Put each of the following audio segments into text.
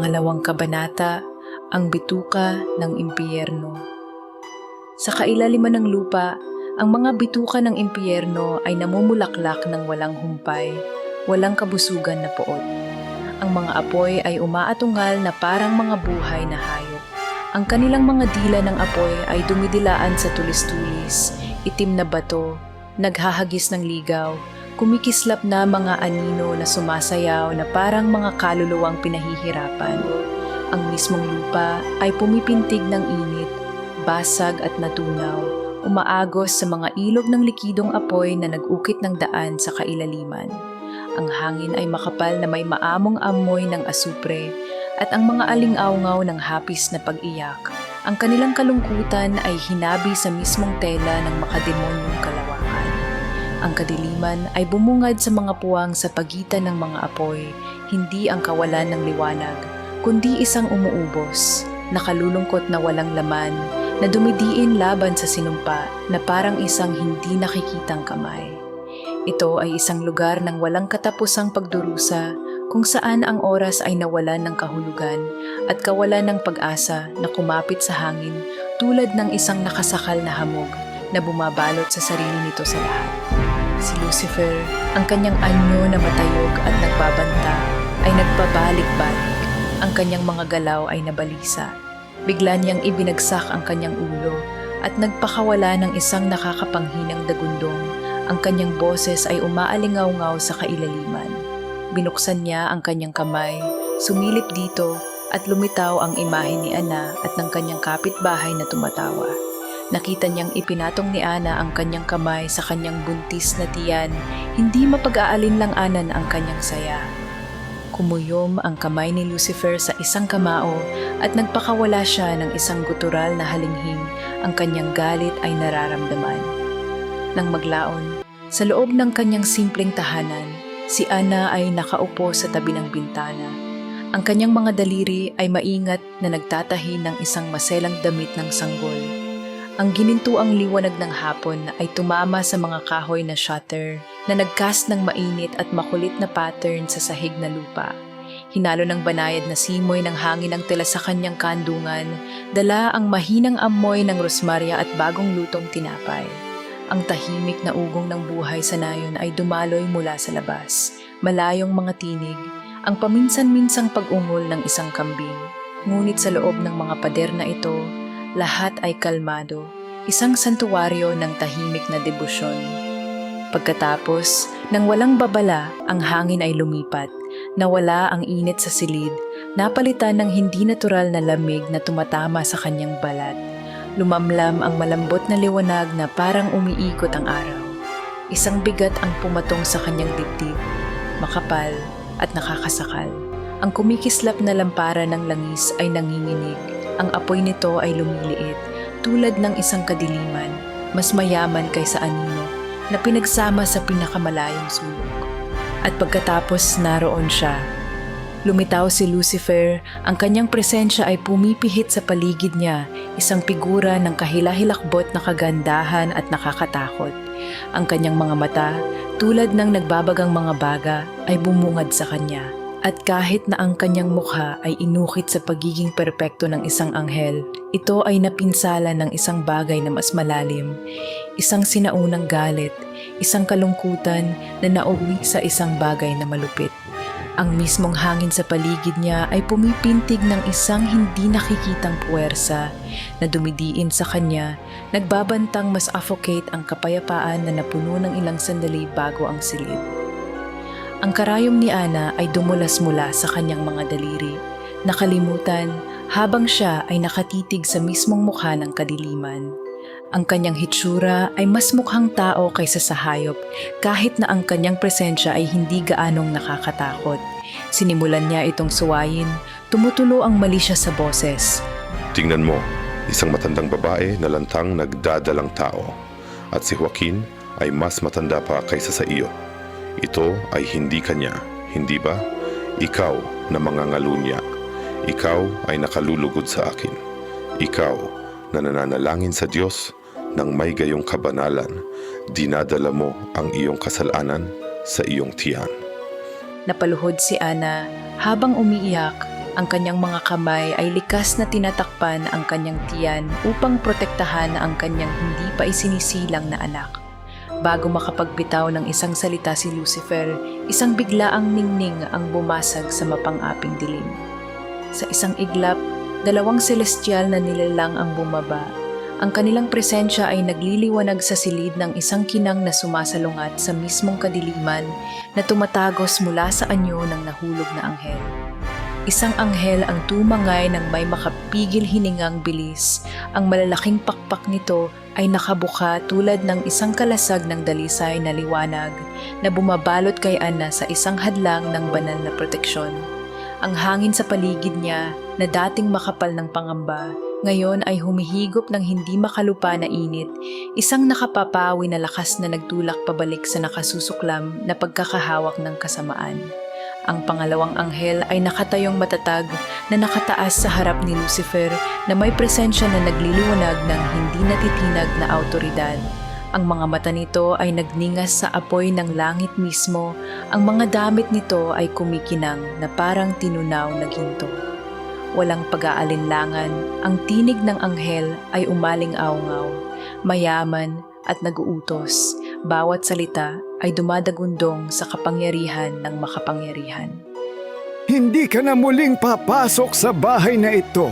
Pangalawang kabanata, ang bituka ng impyerno. Sa kailaliman ng lupa, ang mga bituka ng impyerno ay namumulaklak ng walang humpay, walang kabusugan na poot. Ang mga apoy ay umaatungal na parang mga buhay na hayop. Ang kanilang mga dila ng apoy ay dumidilaan sa tulis-tulis, itim na bato, naghahagis ng ligaw, kumikislap na mga anino na sumasayaw na parang mga kaluluwang pinahihirapan. Ang mismong lupa ay pumipintig ng init, basag at natunaw, umaagos sa mga ilog ng likidong apoy na nag-ukit ng daan sa kailaliman. Ang hangin ay makapal na may maamong amoy ng asupre at ang mga alingawngaw ng hapis na pag-iyak. Ang kanilang kalungkutan ay hinabi sa mismong tela ng makademonyong kalawakan. Ang kadiliman ay bumungad sa mga puwang sa pagitan ng mga apoy, hindi ang kawalan ng liwanag, kundi isang umuubos, nakalulungkot na walang laman, na dumidiin laban sa sinumpa na parang isang hindi nakikitang kamay. Ito ay isang lugar ng walang katapusang pagdurusa kung saan ang oras ay nawalan ng kahulugan at kawalan ng pag-asa na kumapit sa hangin tulad ng isang nakasakal na hamog na bumabalot sa sarili nito sa lahat. Si Lucifer, ang kanyang anyo na matayog at nagbabanta, ay nagpabalik-balik. Ang kanyang mga galaw ay nabalisa. Bigla niyang ibinagsak ang kanyang ulo at nagpakawala ng isang nakakapanghinang dagundong. Ang kanyang boses ay umaalingaw-ngaw sa kailaliman. Binuksan niya ang kanyang kamay, sumilip dito at lumitaw ang imahe ni Ana at ng kanyang kapitbahay na tumatawa. Nakita niyang ipinatong ni Ana ang kanyang kamay sa kanyang buntis na tiyan, hindi mapag-aalinlang-anan ang kanyang saya. Kumuyom ang kamay ni Lucifer sa isang kamao at nagpakawala siya ng isang gutural na halinghing ang kanyang galit ay nararamdaman. Nang maglaon, sa loob ng kanyang simpleng tahanan, si Ana ay nakaupo sa tabi ng bintana. Ang kanyang mga daliri ay maingat na nagtatahi ng isang maselang damit ng sanggol. Ang ginintuang liwanag ng hapon ay tumama sa mga kahoy na shutter na nagcast ng mainit at makulit na pattern sa sahig na lupa. Hinalo ng banayad na simoy ng hangin ang tela sa kanyang kandungan, dala ang mahinang amoy ng rosmarya at bagong lutong tinapay. Ang tahimik na ugong ng buhay sa nayon ay dumaloy mula sa labas, malayong mga tinig, ang paminsan-minsang pag-ungol ng isang kambing. Ngunit sa loob ng mga pader na ito, lahat ay kalmado, isang santuwaryo ng tahimik na debosyon. Pagkatapos, nang walang babala, ang hangin ay lumipat, nawala ang init sa silid, napalitan ng hindi natural na lamig na tumatama sa kanyang balat. Lumamlam ang malambot na liwanag na parang umiikot ang araw. Isang bigat ang pumatong sa kanyang dibdib, makapal at nakakasakal. Ang kumikislap na lampara ng langis ay nanginginig. Ang apoy nito ay lumiliit, tulad ng isang kadiliman, mas mayaman kaysa anino, na pinagsama sa pinakamalayong sulok. At pagkatapos naroon siya, Lumitaw si Lucifer, ang kanyang presensya ay pumipihit sa paligid niya, isang figura ng kahilahilakbot na kagandahan at nakakatakot. Ang kanyang mga mata, tulad ng nagbabagang mga baga, ay bumungad sa kanya. At kahit na ang kanyang mukha ay inukit sa pagiging perpekto ng isang anghel, ito ay napinsala ng isang bagay na mas malalim, isang sinaunang galit, isang kalungkutan na nauwi sa isang bagay na malupit. Ang mismong hangin sa paligid niya ay pumipintig ng isang hindi nakikitang puwersa na dumidiin sa kanya, nagbabantang mas affocate ang kapayapaan na napuno ng ilang sandali bago ang silid. Ang karayom ni Ana ay dumulas mula sa kanyang mga daliri, nakalimutan habang siya ay nakatitig sa mismong mukha ng kadiliman. Ang kanyang hitsura ay mas mukhang tao kaysa sa hayop kahit na ang kanyang presensya ay hindi gaanong nakakatakot. Sinimulan niya itong suwayin, tumutulo ang mali siya sa boses. Tingnan mo, isang matandang babae na lantang nagdadalang tao. At si Joaquin ay mas matanda pa kaysa sa iyo. Ito ay hindi kanya, hindi ba? Ikaw na mangangalunya. Ikaw ay nakalulugod sa akin. Ikaw na nananalangin sa Diyos ng may gayong kabanalan. Dinadala mo ang iyong kasalanan sa iyong tiyan. Napaluhod si Ana habang umiiyak, Ang kanyang mga kamay ay likas na tinatakpan ang kanyang tiyan upang protektahan ang kanyang hindi pa isinisilang na anak. Bago makapagbitaw ng isang salita si Lucifer, isang biglaang ningning ang bumasag sa mapang-aping dilim. Sa isang iglap, dalawang celestial na nilalang ang bumaba. Ang kanilang presensya ay nagliliwanag sa silid ng isang kinang na sumasalungat sa mismong kadiliman na tumatagos mula sa anyo ng nahulog na anghel. Isang anghel ang tumangay ng may makapigil hiningang bilis. Ang malalaking pakpak nito ay nakabuka tulad ng isang kalasag ng dalisay na liwanag na bumabalot kay Ana sa isang hadlang ng banal na proteksyon. Ang hangin sa paligid niya na dating makapal ng pangamba, ngayon ay humihigop ng hindi makalupa na init, isang nakapapawi na lakas na nagtulak pabalik sa nakasusuklam na pagkakahawak ng kasamaan. Ang pangalawang anghel ay nakatayong matatag na nakataas sa harap ni Lucifer na may presensya na nagliliwanag ng hindi natitinag na autoridad. Ang mga mata nito ay nagningas sa apoy ng langit mismo. Ang mga damit nito ay kumikinang na parang tinunaw na ginto. Walang pag-aalinlangan, ang tinig ng anghel ay umaling aungaw, mayaman at naguutos. Bawat salita ay dumadagundong sa kapangyarihan ng makapangyarihan. Hindi ka na muling papasok sa bahay na ito.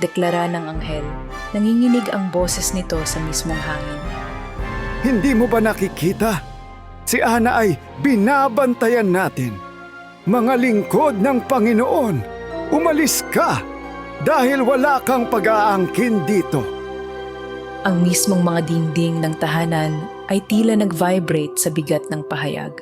Deklara ng anghel, nanginginig ang boses nito sa mismong hangin. Hindi mo ba nakikita? Si Ana ay binabantayan natin. Mga lingkod ng Panginoon, umalis ka dahil wala kang pag-aangkin dito. Ang mismong mga dingding ng tahanan ay tila nag-vibrate sa bigat ng pahayag.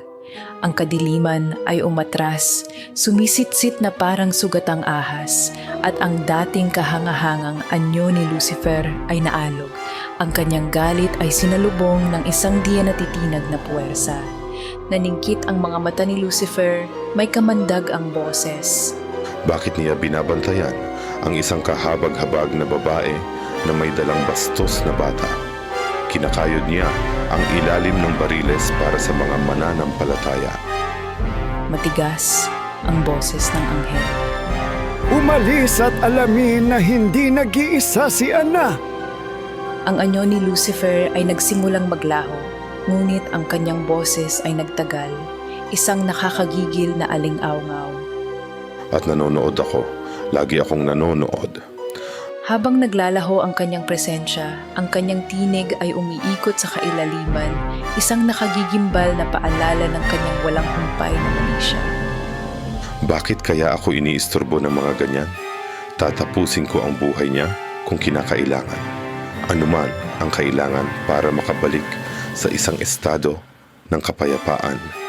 Ang kadiliman ay umatras, sumisitsit na parang sugatang ahas, at ang dating kahangahangang anyo ni Lucifer ay naalog. Ang kanyang galit ay sinalubong ng isang di natitinag na puwersa. Naningkit ang mga mata ni Lucifer, may kamandag ang boses. Bakit niya binabantayan ang isang kahabag-habag na babae na may dalang bastos na bata? Kinakayod niya ang ilalim ng bariles para sa mga mananampalataya. Matigas ang boses ng anghel. Umalis at alamin na hindi nag-iisa si Ana. Ang anyo ni Lucifer ay nagsimulang maglaho, ngunit ang kanyang boses ay nagtagal, isang nakakagigil na aling-awngaw. At nanonood ako. Lagi akong nanonood. Habang naglalaho ang kanyang presensya, ang kanyang tinig ay umiikot sa kailaliman, isang nakagigimbal na paalala ng kanyang walang humpay na manisya. Bakit kaya ako iniistorbo ng mga ganyan? Tatapusin ko ang buhay niya kung kinakailangan. Anuman ang kailangan para makabalik sa isang estado ng kapayapaan